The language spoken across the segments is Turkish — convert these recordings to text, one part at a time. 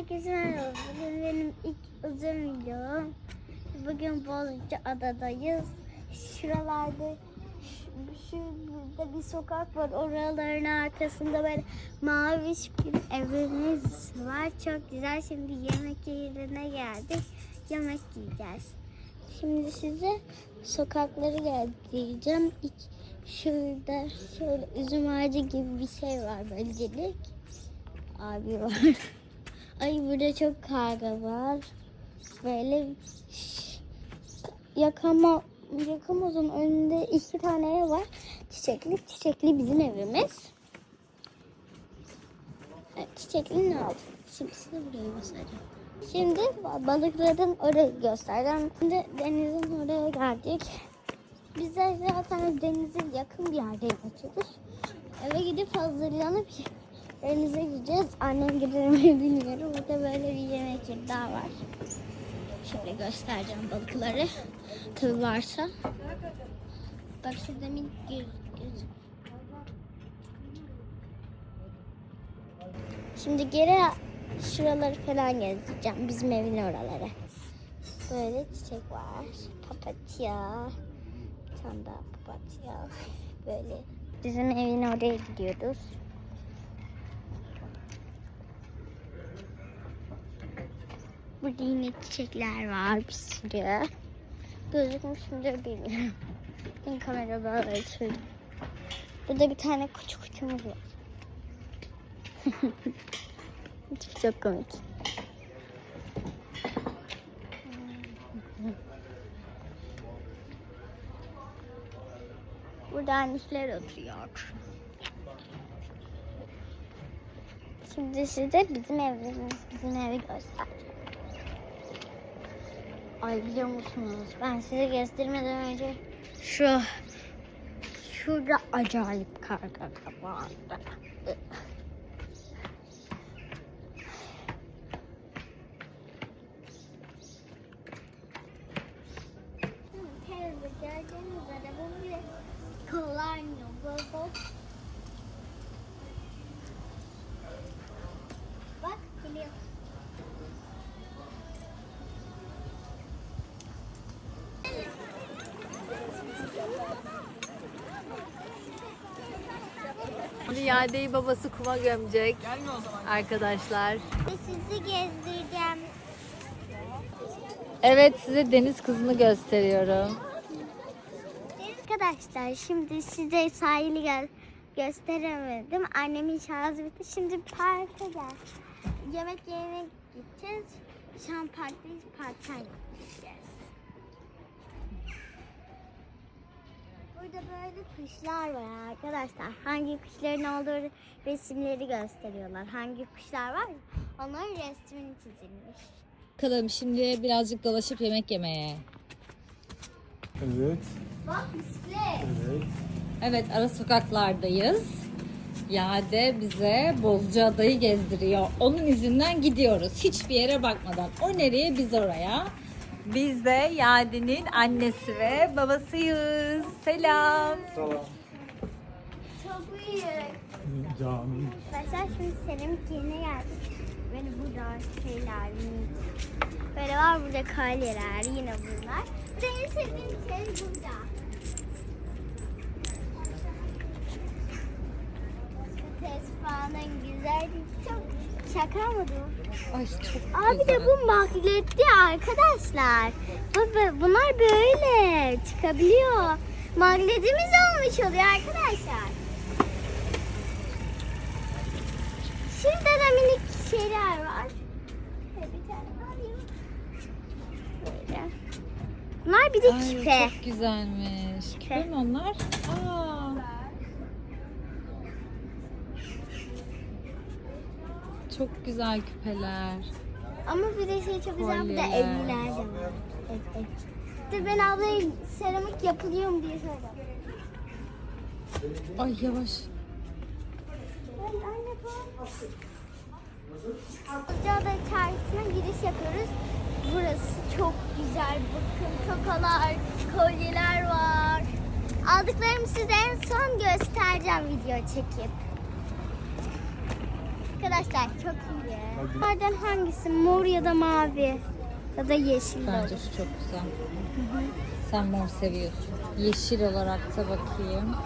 Herkese merhaba. Bugün benim ilk uzun videom. Bugün Bozca Adadayız. Şuralarda şu, şurada bir sokak var. Oraların arkasında böyle mavi bir evimiz var. Çok güzel. Şimdi yemek yerine geldik. Yemek yiyeceğiz. Şimdi size sokakları gezdireceğim. İlk şurada şöyle üzüm ağacı gibi bir şey var bölgelik. Abi var. Ay burada çok karga var. Böyle yakama yakamozun önünde iki tane ev var. Çiçekli çiçekli bizim evimiz. Evet, çiçekli ne oldu? Şimdi size burayı göstereceğim. Şimdi balıkların orayı göstereceğim. Şimdi denizin oraya geldik. Biz de zaten denize yakın bir yerde yaşıyoruz. Eve gidip hazırlanıp denize gideceğiz. Annem gider mi bilmiyorum. Burada böyle bir yemek yeri daha var. Şöyle göstereceğim balıkları. Tabi varsa. Bak şurada minik göz, göz. Şimdi geri şuraları falan gezeceğim. Bizim evin oraları. Böyle çiçek var. Papatya. Bir tane daha papatya. Böyle. Bizim evin oraya gidiyoruz. Burada yine çiçekler var bir sürü. Gözükmüş müdür bilmiyorum. Ben kamera böyle açıyorum. Burada bir tane küçük kutumuz var. Çok komik. Burada anneler oturuyor. Şimdi size bizim evimiz, bizim evi göstereceğim. Ay biliyor musunuz? Ben size göstermeden önce şu şurada acayip karga vardı. Teyze gördüğünüz üzere bu Riyade'yi babası kuma gömecek. Arkadaşlar. Sizi gezdireceğim. Evet size deniz kızını gösteriyorum. Arkadaşlar şimdi size sahili gö- gösteremedim. Annemin şarjı bitti. Şimdi parka gel. Yemek yerine gideceğiz. Şu an parktayız. Parktan gideceğiz. Burada böyle kuşlar var arkadaşlar. Hangi kuşların olduğu resimleri gösteriyorlar. Hangi kuşlar var onların resmini çizilmiş. Bakalım şimdi birazcık dolaşıp yemek yemeye. Evet, Bak bisiklet. evet. Evet ara sokaklardayız. Yade bize Bozcaada'yı gezdiriyor. Onun izinden gidiyoruz. Hiçbir yere bakmadan. O nereye biz oraya. Biz de Yade'nin annesi ve babasıyız. Selam. Tamam. Çok büyük. Cami. Mesela şimdi senin yerine geldik. Böyle burada şeyler, böyle var burada kalyeler, yine bunlar. Bir de en sevdiğim şey burada. Tesfa'nın güzelliği çok şaka mı bu? Ay çok Abi de bu magnetli arkadaşlar. Bu, bu- bunlar böyle çıkabiliyor. Magnetimiz olmuş oluyor arkadaşlar. Şimdi de minik şeyler var. Bir tane alayım. Böyle. Bunlar bir de Ay, küpe. çok güzelmiş. Küpe mi onlar? Aa. Çok güzel küpeler. Ama bir de şey çok güzel. Bir de Kolyeler. de var. Evet, evet. Dur ben ablaya seramik yapılıyor mu diye sordum. Ay yavaş. Ay anne. Ocağda çarşısına giriş yapıyoruz. Burası çok güzel. Bakın tokalar, kolyeler var. Aldıklarımı size en son göstereceğim video çekip. Arkadaşlar çok iyi. Bunlardan hangisi? Mor ya da mavi? Ya da yeşil Bence olur. şu çok güzel. Sen mor seviyorsun. Yeşil olarak da bakayım.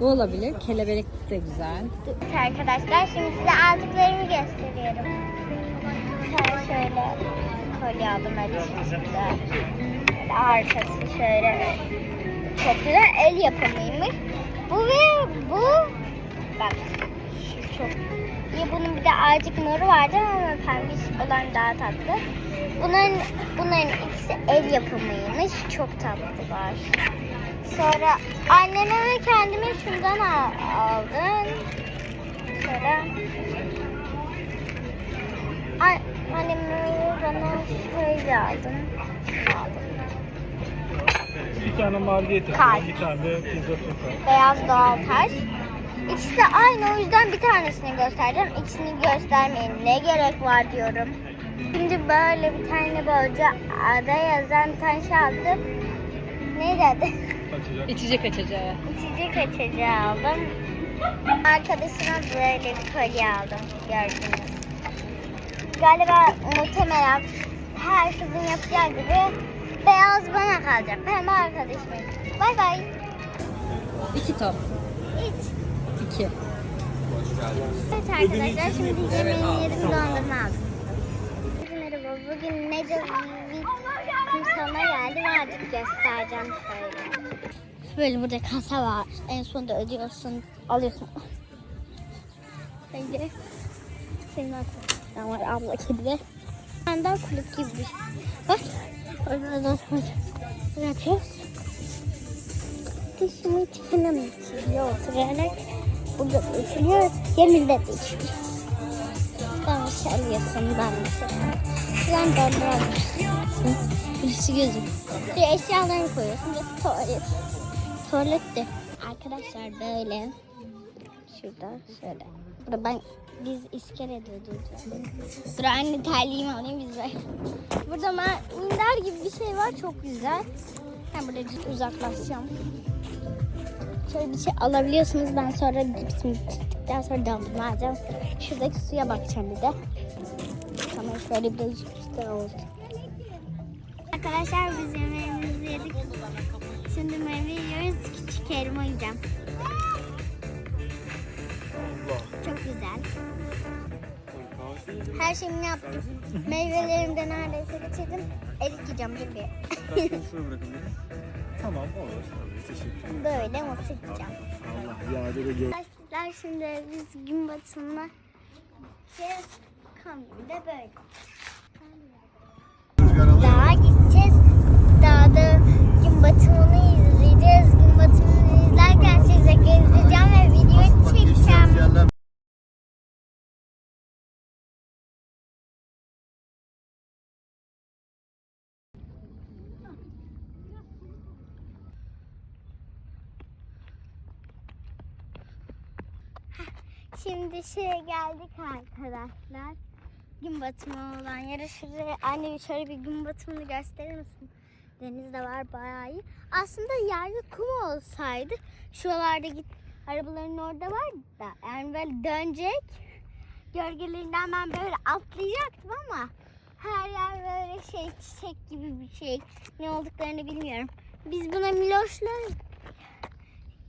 Bu olabilir. Kelebek de güzel. Arkadaşlar şimdi size aldıklarımı gösteriyorum. Tane şöyle kolye aldım. Böyle arkası şöyle güzel el yapımıymış. Bu ve bu bak şu çok iyi. Bunun bir de azıcık moru vardı ama pembiş olan daha tatlı. Bunların, bunların ikisi el yapımıymış. Çok tatlılar. Sonra anneme ve kendime şundan al- aldım. Sonra An anneme bana şöyle aldım. aldım. Bir tane maliyeti, bir tane de pizza toka. Beyaz doğal taş. İkisi de aynı o yüzden bir tanesini göstereceğim. İkisini göstermeyin. Ne gerek var diyorum. Şimdi böyle bir tane böylece ada yazan bir tane şey aldım. Neydi adı? İçecek açacağı. İçecek açacağı aldım. Arkadaşıma böyle bir kolye aldım. Gördünüz. Galiba muhtemelen her kızın yapacağı gibi beyaz bana kalacak. Pembe arkadaşıma. Bay bay. İki top. İç. İki. Evet arkadaşlar şimdi yemeğin yerini dondurma aldım. Merhaba bugün Necip sana geldi ve artık göstereceğim şöyle. Böyle burada kasa var. En sonunda ödüyorsun, alıyorsun. Bence senin arkadaşın var abla kedi de. Benden kulüp gibi bir şey. Bak. Orada da bırakıyoruz. Dişimi mi içiliyor oturarak? Burada da içiliyor. Yeminle de ben bir şey. Sen dondurma alıyorsun. Birisi gözüm. Bir eşyalarını koyuyorsun. Bir tuvalet. Tuvalet de. Arkadaşlar böyle. Şurada şöyle. Burada ben biz iskelede duracağız. Dur anne terliğimi alayım biz böyle. Burada minder gibi bir şey var çok güzel. Ben burada uzaklaşacağım. Şöyle bir şey alabiliyorsunuz. Ben sonra cipsimi bittikten sonra dondurma alacağım. Şuradaki suya bakacağım bir de. Tamam şöyle bir de cips de oldu. Arkadaşlar biz yemeğimizi yedik. Şimdi meyve yiyoruz. Küçük elma yiyeceğim. Çok güzel. Her şeyimi yaptım. Meyvelerimi de neredeyse bitirdim. Erik yiyeceğim gibi. Tamam olur. Teşekkür. Böyle mutlu. Allah yade de gel. Arkadaşlar şimdi biz gün batımına şey kamyonda böyle. Dağa gideceğiz. Dağda gün batımını izleyeceğiz. Gün batımını izlerken size gezdireceğim ve video çekeceğim. Şimdi şeye geldik arkadaşlar. Gün batımı olan yere şuraya anne şöyle bir gün batımını gösterir misin? Deniz de var bayağı iyi. Aslında yerde kum olsaydı şuralarda git arabaların orada var da yani böyle dönecek. Gölgelerinden ben böyle atlayacaktım ama her yer böyle şey çiçek gibi bir şey. Ne olduklarını bilmiyorum. Biz buna Miloş'la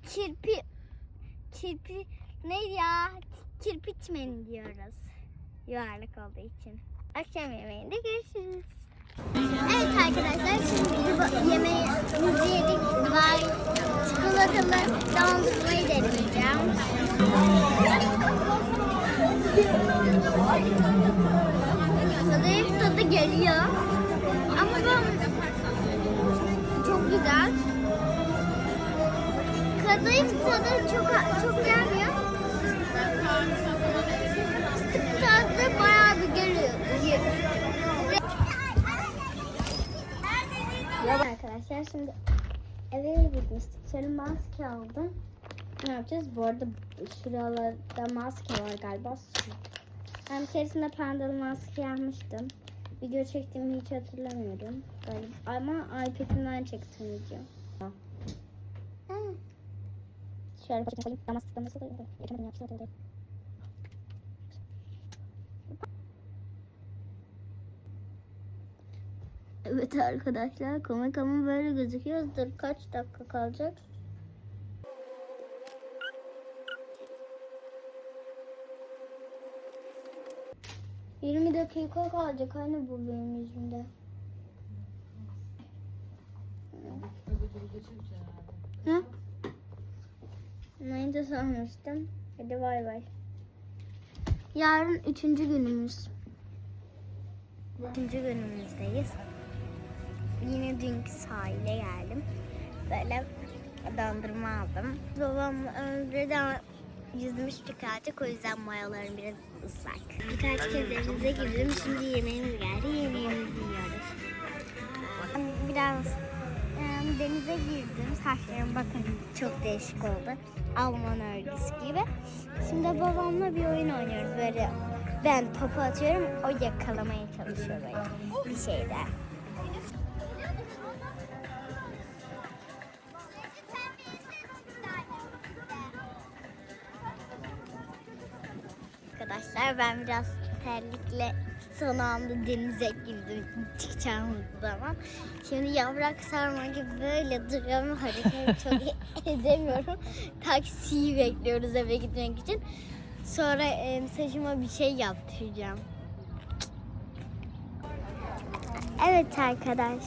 kirpi kirpi neydi ya? Kirpi çimeni diyoruz. Yuvarlak olduğu için. Akşam yemeğinde görüşürüz. Evet arkadaşlar şimdi yemeğimizi yedik. Dubai çikolatalı dondurmayı deneyeceğim. Kadayıf tadı geliyor. Ama bu çok güzel. Kadayıf tadı çok çok gelmiyor. Bayağı bir geliyor. Arkadaşlar şimdi eve gitmiştik. Şöyle maske aldım. Ne yapacağız? Bu arada şuralarda maske var galiba. Ben bir keresinde pandalı maske yapmıştım. Video çektiğimi hiç hatırlamıyorum. Galiba. Ama iPad'imden çektim video. Şöyle bakayım koyayım. Damastık damastık da. Geçemedim ya. Şöyle Evet arkadaşlar komik ama böyle gözüküyor. Dur kaç dakika kalacak? Yirmi dakika kalacak hani bu benim yüzümde. Hı? De sanmıştım. Hadi bay bay. Yarın üçüncü günümüz. Üçüncü günümüzdeyiz. Yine dünkü sahile geldim. Böyle dondurma aldım. Babam önceden yüzmüştük artık o yüzden mayalarım biraz ıslak. Birkaç kez denize girdim. Şimdi yemeğimiz geldi. Yemeğimizi yiyoruz. Biraz denize girdim. Saçlarım bakın çok değişik oldu. Alman örgüsü gibi. Şimdi babamla bir oyun oynuyoruz. Böyle ben topu atıyorum. O yakalamaya çalışıyor böyle. Bir şeyde. Arkadaşlar ben biraz terlikle son anda denize girdim çıkacağım zaman. Şimdi yaprak sarma gibi böyle duruyorum hareket çok edemiyorum. Taksiyi bekliyoruz eve gitmek için. Sonra e, saçıma bir şey yaptıracağım. Evet arkadaş.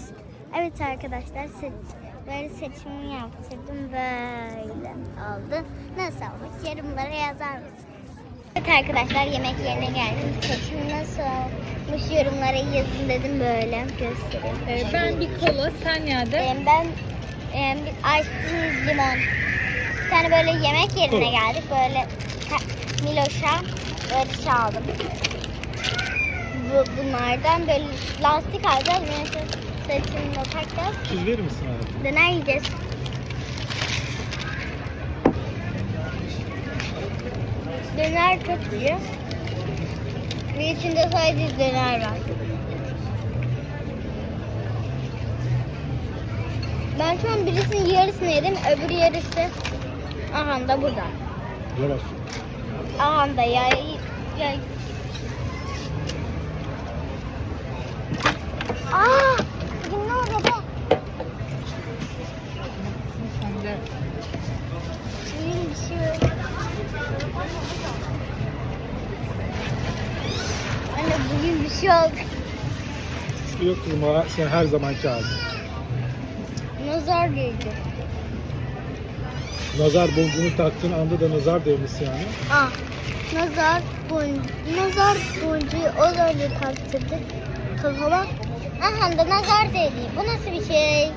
Evet arkadaşlar saç, böyle saçımı yaptırdım böyle oldu. Nasıl olmuş yorumlara yazar mısınız? Evet arkadaşlar yemek yerine geldim. Saçım nasıl olmuş yorumlara yazın dedim böyle göstereyim. Ee, ben bir kola, sen Yade. Ee, ben e, bir ice tea limon. Bir tane böyle yemek yerine geldik. Böyle Miloş'a böyle şey aldım. Bu, bunlardan böyle lastik alacağız. Saçımda takacağız. Tuz verir misin hayatım? Döner yiyeceğiz. Döner çok iyi. Ve içinde sadece döner var. Ben şu an birisinin yarısını yedim. Öbür yarısı aha da burada. Yavaş. Aha da ya. ya. Aa! Bugün ne oldu be? Bugün bir şey yok. Anne bugün bir şey oldu. Yok kızım o sen her zamanki halin. Nazar değdi. Nazar boncuğunu taktığın anda da nazar değmesi yani. Ah, nazar boncuğu, nazar boncuğu o öyle taktırdı kafama. Aha da nazar değdi. Bu nasıl bir şey?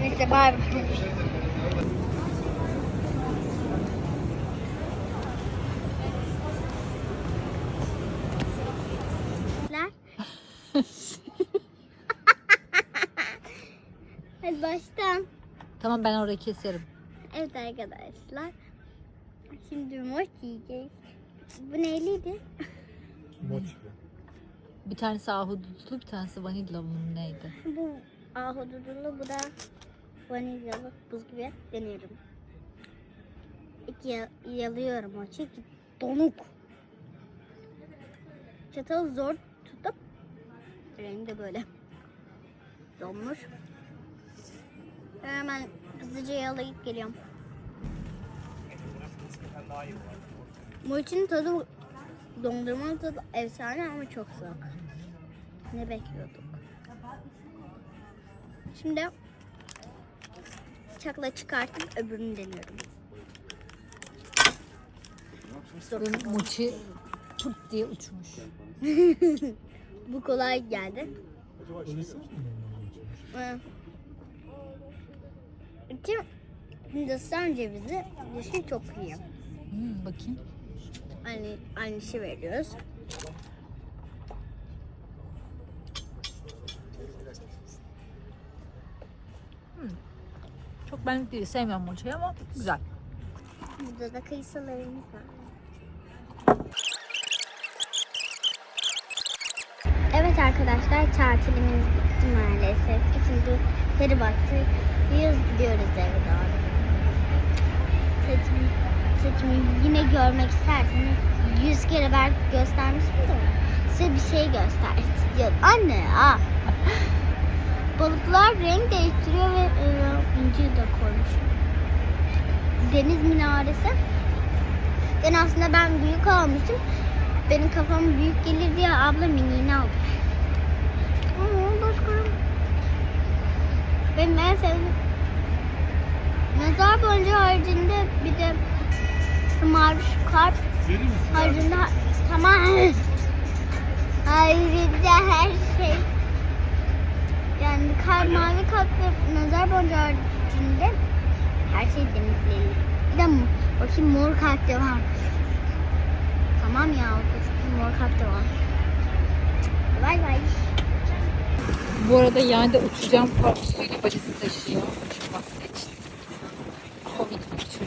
Neyse bay bay. Hadi baştan. Tamam ben orayı keserim. Evet arkadaşlar. Şimdi moç yiyeceğiz. Bu neyliydi? Moç. Bir tanesi ahudutlu, bir tanesi vanilyalı mı neydi? Bu ahududulu, bu da vanilyalı buz gibi deniyorum. Ya- yalıyorum o çünkü donuk. Çatalı zor tutup rengi de böyle donmuş. Hemen hızlıca yalayıp geliyorum. Mochi'nin tadı dondurmanın tadı efsane ama çok soğuk. Ne bekliyorduk? Şimdi bıçakla çıkartıp öbürünü deniyorum. Benim mochi pıt diye uçmuş. Bu kolay geldi. Öylesi İki Hindistan cevizi dışı çok iyi. Hmm, bakayım. Aynı, aynı şey veriyoruz. Çok benlik değil. Sevmiyorum mochiyi ama güzel. Burada da kıysalarımız var. Evet arkadaşlar tatilimiz bitti maalesef. Şimdi peri baktı. Yüz gidiyoruz eve doğru. Saçımı, saçımı yine görmek isterseniz yüz kere belki göstermişim de size bir şey göstersin diyor. Anne ya. Balıklar renk değiştiriyor ve e, incir de koymuş. Deniz minaresi. Ben aslında ben büyük almıştım. Benim kafam büyük gelir diye abla miniğini aldı. Ama başka benim en sevdiğim Mezar boncuğu haricinde bir de mavi kalp haricinde tamam haricinde her şey yani kalp mavi kalp ve nazar boncuğu haricinde her şey denizli. Bir de bakayım mor kalp de var. Tamam ya mor kalp de var. Bay bay. Bu arada yerde uçacağım korkusuyla valizi taşıyor. Uçmak için. Covid-19.